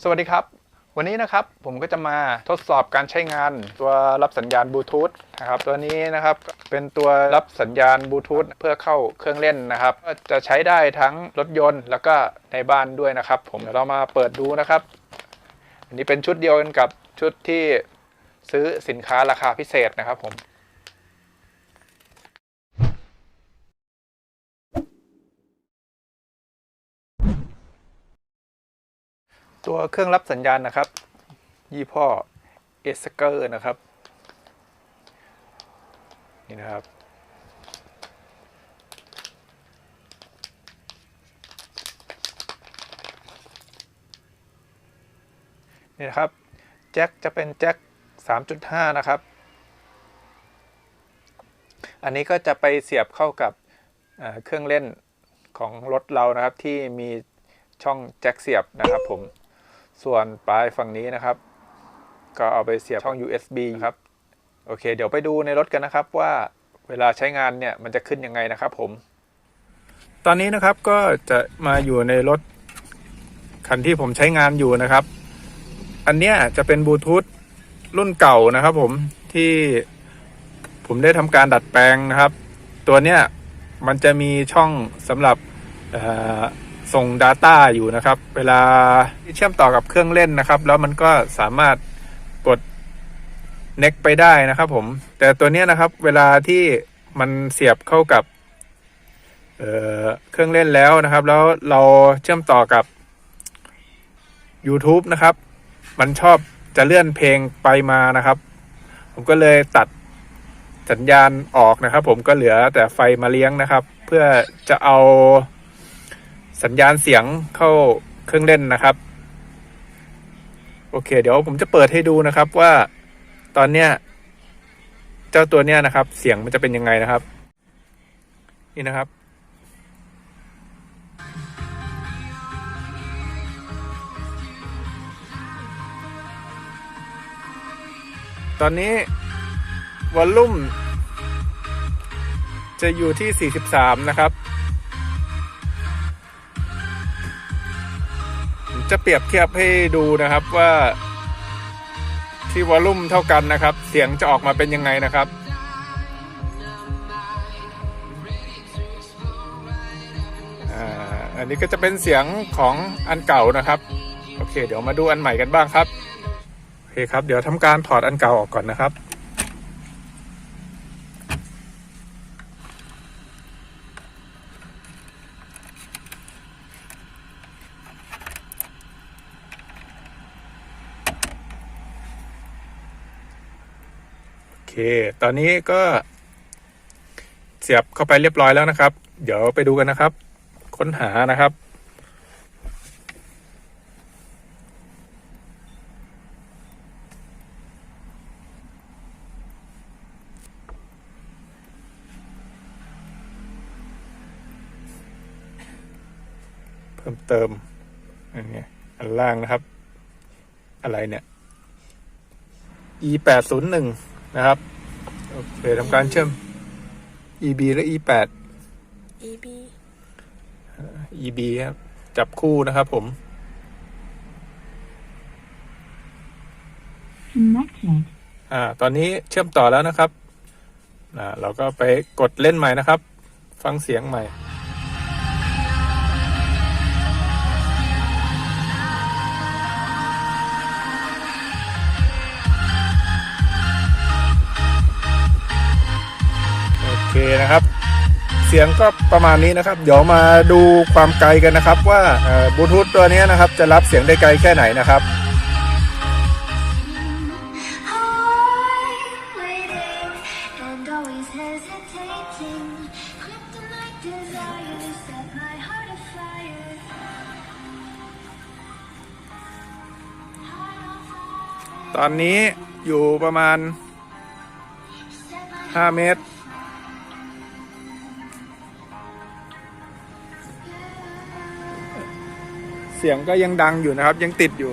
สวัสดีครับ วันนี้นะครับผมก็จะมาทดสอบการใช้งานตัวรับสัญญาณบลูทูธนะครับตัวนี้นะครับเป็นตัวรับสัญญาณบลูทูธเพื่อเข้าเครื่องเล่นนะครับก็จะใช้ได้ทั้งรถยนต์แล้วก็ในบ้านด้วยนะครับ ผมเดี๋ยวเรามาเปิดดูนะครับ อันนี้เป็นชุดเดียวกันกับชุดที่ซื้อสินค้าราคาพิเศษนะครับผม ตัวเครื่องรับสัญญาณนะครับ ยี่ห้อเอสเกอร์นะครับ นี่นะครับนี่นะครับ แจ็คจะเป็นแจ็ค 3.5 นะครับ อันนี้ก็จะไปเสียบเข้ากับเเครื่องเล่นของรถเรานะครับที่มีช่องแจ็คเสียบนะครับผม ส่วนปลายฝั่งนี้นะครับ ก็เอาไปเสียบช่อง USB ครับ โอเค เดี๋ยวไปดูในรถกันนะครับว่าเวลาใช้งานเนี่ยมันจะขึ้นยังไงนะครับผม ตอนนี้นะครับก็จะมาอยู่ในรถคันที่ผมใช้งานอยู่นะครับ อันเนี้ยจะเป็นบลูทูธรุ่นเก่านะครับผมที่ผมได้ทำการดัดแปลงนะครับ ตัวเนี้ยมันจะมีช่องสำหรับ ส่ง Data อยู่นะครับ เวลาเชื่อมต่อกับเครื่องเล่นนะครับ แล้วมันก็สามารถกด Next ไปได้นะครับ ผม แต่ตัวนี้นะครับ เวลาที่มันเสียบเข้ากับเเครื่องเล่นแล้วนะครับ แล้วเราเชื่อมต่อกับ YouTube นะครับ มันชอบจะเลื่อนเพลงไปมานะครับ ผมก็เลยตัดสัญญาณออกนะครับ ผมก็เหลือแต่ไฟมาเลี้ยงนะครับ เพื่อจะเอา สัญญาณเสียงเข้าเครื่องเล่นนะครับ โอเค เดี๋ยวผมจะเปิดให้ดูนะครับว่าตอนเนี้ยเจ้าตัวเนี้ยนะครับ เสียงมันจะเป็นยังไงนะครับ นี่นะครับ ตอนนี้วอลลุ่ม จะอยู่ที่ 43 นะครับ จะเปรียบเทียบให้ดูนะครับว่า ที่วอลลุ่มเท่ากันนะครับ เสียงจะออกมาเป็นยังไงนะครับอ่าอันนี้ก็จะเป็นเสียงของอันเก่านะครับ โอเค เดี๋ยวมาดูอันใหม่กันบ้างครับ โอเคครับ เดี๋ยวทำการถอดอันเก่าออกก่อนนะครับ ตอนนี้ก็ เสียบเข้าไปเรียบร้อยแล้วนะครับ เดี๋ยวไปดูกันนะครับ ค้นหานะครับ เพิ่มเติมอันนี้อันล่างนะครับ อะไรเนี่ย e แปดศูนย์หนึ่ง นะครับ โอเคทำการเชื่อม eb และ e แปด EB eb ครับ จับคู่นะครับผม Connected. อ่า ตอนนี้เชื่อมต่อแล้วนะครับอ่าเราก็ไปกดเล่นใหม่นะครับ ฟังเสียงใหม่ เคนะครับ เสียงก็ประมาณนี้นะครับ เดี๋ยวมาดูความไกลกันนะครับ ว่าบลูทูธตัวนี้นะครับ จะรับเสียงได้ไกลแค่ไหนนะครับตอนนี้อยู่ประมาณ 5 เมตร เสียงก็ยังดังอยู่นะครับ ยังติดอยู่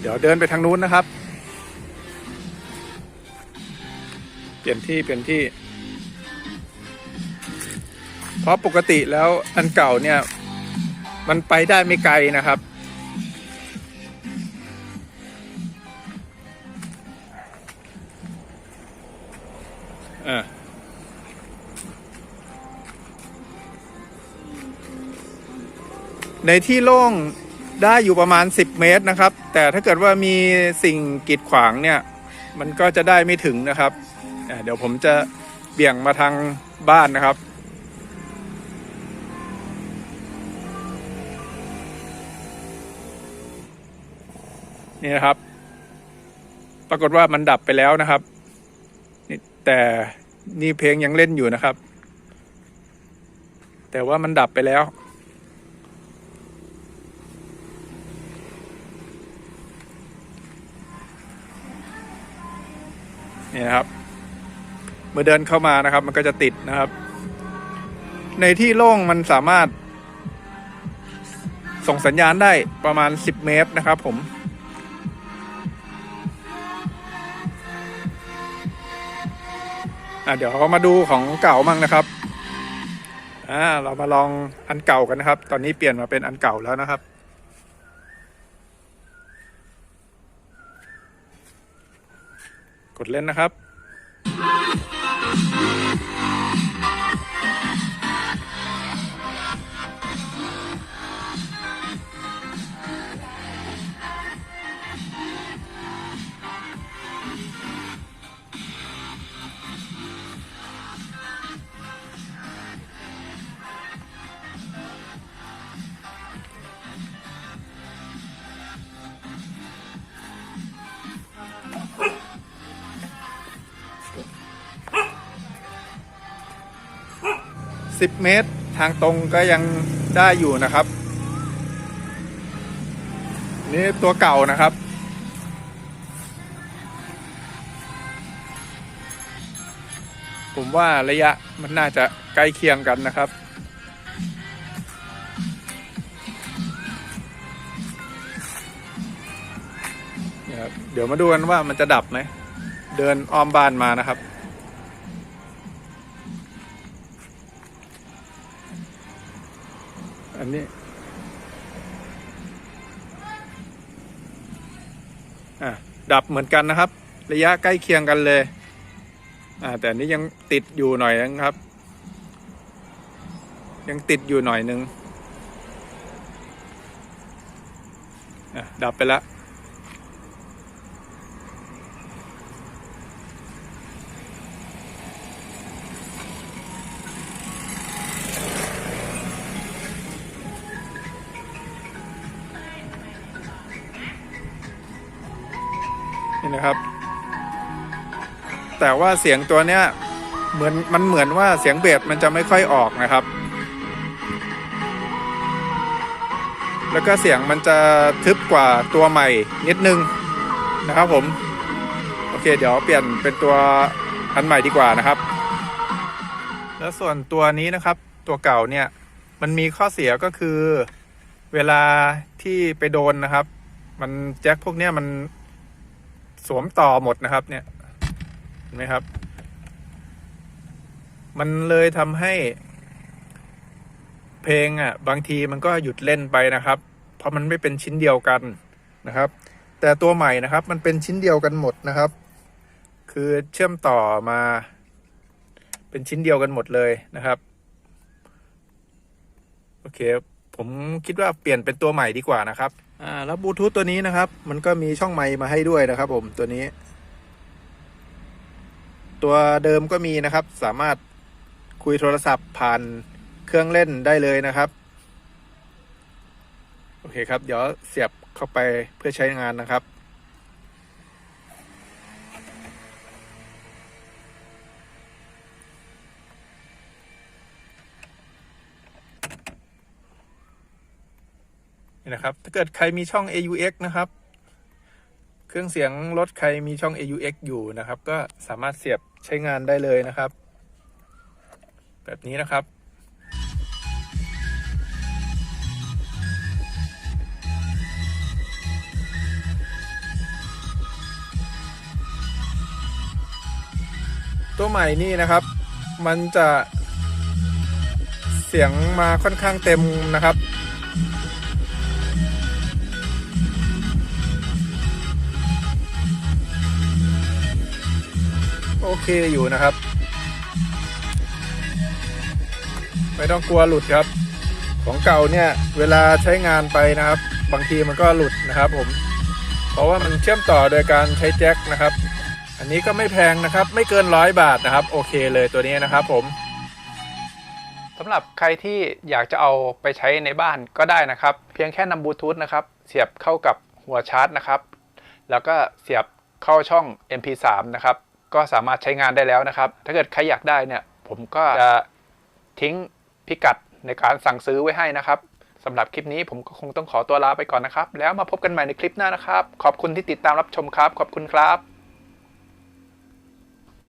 เดี๋ยวเดินไปทางนู้นนะครับ เปลี่ยนที่เปลี่ยนที่ เพราะปกติแล้วอันเก่าเนี่ย มันไปได้ไม่ไกลนะครับ อะในที่โล่งได้อยู่ประมาณ 10 เมตรนะครับ แต่ถ้าเกิดว่ามีสิ่งกีดขวางเนี่ย มันก็จะได้ไม่ถึงนะครับอะเดี๋ยวผมจะเบี่ยงมาทางบ้านนะครับ นี่นะครับ ปรากฏว่ามันดับไปแล้วนะครับนี่แต่นี่เพลงยังเล่นอยู่นะครับ แต่ว่ามันดับไปแล้ว นี่นะครับ เมื่อเดินเข้ามานะครับ มันก็จะติดนะครับ ในที่โล่งมันสามารถส่งสัญญาณได้ประมาณ 10 เมตรนะครับผม อะเดี๋ยวเรามาดูของเก่ามั่งนะครับอ่าเรามาลองอันเก่ากันนะครับ ตอนนี้เปลี่ยนมาเป็นอันเก่าแล้วนะครับกดเล่นนะครับ 10 เมตร ทางตรงก็ยังได้อยู่นะครับ นี่ตัวเก่านะครับ ผมว่าระยะมันน่าจะใกล้เคียงกันนะครับเนี่ยครับเดี๋ยวมาดูกันว่ามันจะดับไหม เดินอ้อมบ้านมานะครับ อันนี้ อะ ดับเหมือนกันนะครับ ระยะใกล้เคียงกันเลย อ่า แต่อันนี้ยังติดอยู่หน่อยนะครับ ยังติดอยู่หน่อยนึง อะ ดับไปแล้ว แต่ว่าเสียงตัวเนี้ยเหมือนมันเหมือนว่าเสียงเบสมันจะไม่ค่อยออกนะครับ แล้วก็เสียงมันจะทึบกว่าตัวใหม่นิดนึงนะครับผม โอเค เดี๋ยวเปลี่ยนเป็นตัวอันใหม่ดีกว่านะครับ แล้วส่วนตัวนี้นะครับตัวเก่าเนี่ยมันมีข้อเสียก็คือ เวลาที่ไปโดนนะครับ มันแจ็คพวกเนี้ยมันสวมต่อหมดนะครับเนี่ย ไหมครับ มันเลยทำให้ เพลงอะ บางทีมันก็หยุดเล่นไปนะครับ เพราะมันไม่เป็นชิ้นเดียวกันนะครับ แต่ตัวใหม่นะครับ มันเป็นชิ้นเดียวกันหมดนะครับ คือเชื่อมต่อมา เป็นชิ้นเดียวกันหมดเลยนะครับโอเคผมคิดว่าเปลี่ยนเป็นตัวใหม่ดีกว่านะครับ อ่า แล้วบลูทูธตัวนี้นะครับ มันก็มีช่องไมค์มาให้ด้วยนะครับผมตัวนี้ ตัวเดิมก็มีนะครับ สามารถคุยโทรศัพท์ผ่านเครื่องเล่นได้เลยนะครับ โอเคครับ เดี๋ยวเสียบเข้าไปเพื่อใช้งานนะครับนี่นะครับ ถ้าเกิดใครมีช่อง AUX นะครับ เครื่องเสียงรถใครมีช่อง AUX อยู่นะครับ ก็สามารถเสียบ ใช้งานได้เลยนะครับ แบบนี้นะครับ ตัวใหม่นี่นะครับ มันจะเสียงมาค่อนข้างเต็มนะครับ เคอยู่นะครับ ไม่ต้องกลัวหลุดครับ ของเก่าเนี่ยเวลาใช้งานไปนะครับ บางทีมันก็หลุดนะครับ ผม เพราะว่ามันเชื่อมต่อโดยการใช้แจ็คนะครับ อันนี้ก็ไม่แพงนะครับ ไม่เกินร้อยบาทนะครับ โอเคเลยตัวนี้นะครับ ผมสำหรับใครที่อยากจะเอาไปใช้ในบ้านก็ได้นะครับ เพียงแค่นำบลูทูธนะครับ เสียบเข้ากับหัวชาร์จนะครับ แล้วก็เสียบเข้าช่อง MP3 นะครับ ก็สามารถใช้งานได้แล้วนะครับ ถ้าเกิดใครอยากได้เนี่ย ผมก็จะทิ้งพิกัดในการสั่งซื้อไว้ให้นะครับสำหรับคลิปนี้ผมก็คงต้องขอตัวลาไปก่อนนะครับ แล้วมาพบกันใหม่ในคลิปหน้านะครับ ขอบคุณที่ติดตามรับชมครับ ขอบคุณครับ